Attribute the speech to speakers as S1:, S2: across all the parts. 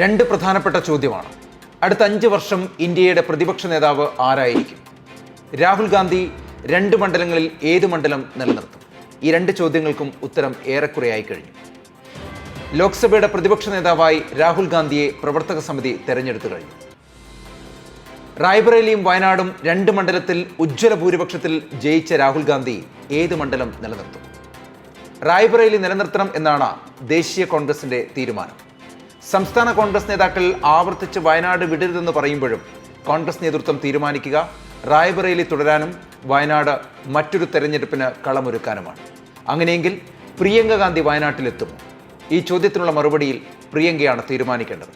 S1: രണ്ട് പ്രധാനപ്പെട്ട ചോദ്യമാണ്. അടുത്ത അഞ്ച് വർഷം ഇന്ത്യയുടെ പ്രതിപക്ഷ നേതാവ് ആരായിരിക്കും? രാഹുൽ ഗാന്ധി രണ്ട് മണ്ഡലങ്ങളിൽ ഏത് മണ്ഡലം നിലനിർത്തും? ഈ രണ്ട് ചോദ്യങ്ങൾക്കും ഉത്തരം ഏറെക്കുറെയായി കഴിഞ്ഞു. ലോക്സഭയുടെ പ്രതിപക്ഷ നേതാവായി രാഹുൽ ഗാന്ധിയെ പ്രവർത്തക സമിതി തെരഞ്ഞെടുത്തു കഴിഞ്ഞു. റായ്ബറേലിയും വയനാടും രണ്ട് മണ്ഡലത്തിൽ ഉജ്ജ്വല ഭൂരിപക്ഷത്തിൽ ജയിച്ച രാഹുൽ ഗാന്ധി ഏത് മണ്ഡലം നിലനിർത്തും? റായ്ബറേലി നിലനിർത്തണം എന്നാണ് ദേശീയ കോൺഗ്രസിന്റെ തീരുമാനം. സംസ്ഥാന കോൺഗ്രസ് നേതാക്കൾ ആവർത്തിച്ച് വയനാട് വിടരുതെന്ന് പറയുമ്പോഴും കോൺഗ്രസ് നേതൃത്വം തീരുമാനിക്കുക റായ്ബറേലി തുടരാനും വയനാട് മറ്റൊരു തെരഞ്ഞെടുപ്പിന് കളമൊരുക്കാനുമാണ്. അങ്ങനെയെങ്കിൽ പ്രിയങ്ക ഗാന്ധി വയനാട്ടിലെത്തുമോ? ഈ ചോദ്യത്തിനുള്ള മറുപടിയിൽ പ്രിയങ്കയാണ് തീരുമാനിക്കേണ്ടത്.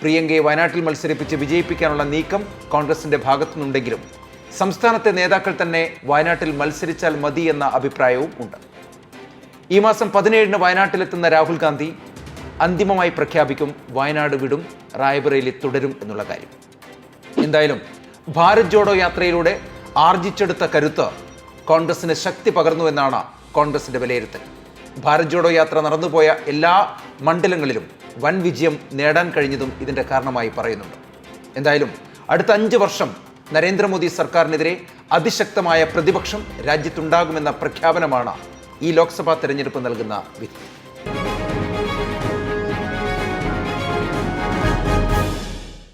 S1: പ്രിയങ്കയെ വയനാട്ടിൽ മത്സരിപ്പിച്ച് വിജയിപ്പിക്കാനുള്ള നീക്കം കോൺഗ്രസിന്റെ ഭാഗത്തുനിന്നുണ്ടെങ്കിലും സംസ്ഥാനത്തെ നേതാക്കൾ തന്നെ വയനാട്ടിൽ മത്സരിച്ചാൽ മതി എന്ന അഭിപ്രായവും ഉണ്ട്. ഈ മാസം പതിനേഴിന് വയനാട്ടിലെത്തുന്ന രാഹുൽ ഗാന്ധി അന്തിമമായി പ്രഖ്യാപിക്കും വയനാട് വിടും റായ്ബറേലി തുടരും എന്നുള്ള കാര്യം. എന്തായാലും ഭാരത് ജോഡോ യാത്രയിലൂടെ ആർജിച്ചെടുത്ത കരുത്ത് കോൺഗ്രസിന് ശക്തി പകർന്നു എന്നാണ് കോൺഗ്രസിന്റെ വിലയിരുത്തൽ. ഭാരത് ജോഡോ യാത്ര നടന്നുപോയ എല്ലാ മണ്ഡലങ്ങളിലും വൻ വിജയം നേടാൻ കഴിഞ്ഞതും ഇതിന്റെ കാരണമായി പറയുന്നുണ്ട്. എന്തായാലും അടുത്ത അഞ്ച് വർഷം നരേന്ദ്രമോദി സർക്കാരിനെതിരെ അതിശക്തമായ പ്രതിപക്ഷം രാജ്യത്തുണ്ടാകുമെന്ന പ്രഖ്യാപനമാണ് ഈ ലോക്സഭാ തെരഞ്ഞെടുപ്പ് നൽകുന്ന വിധി.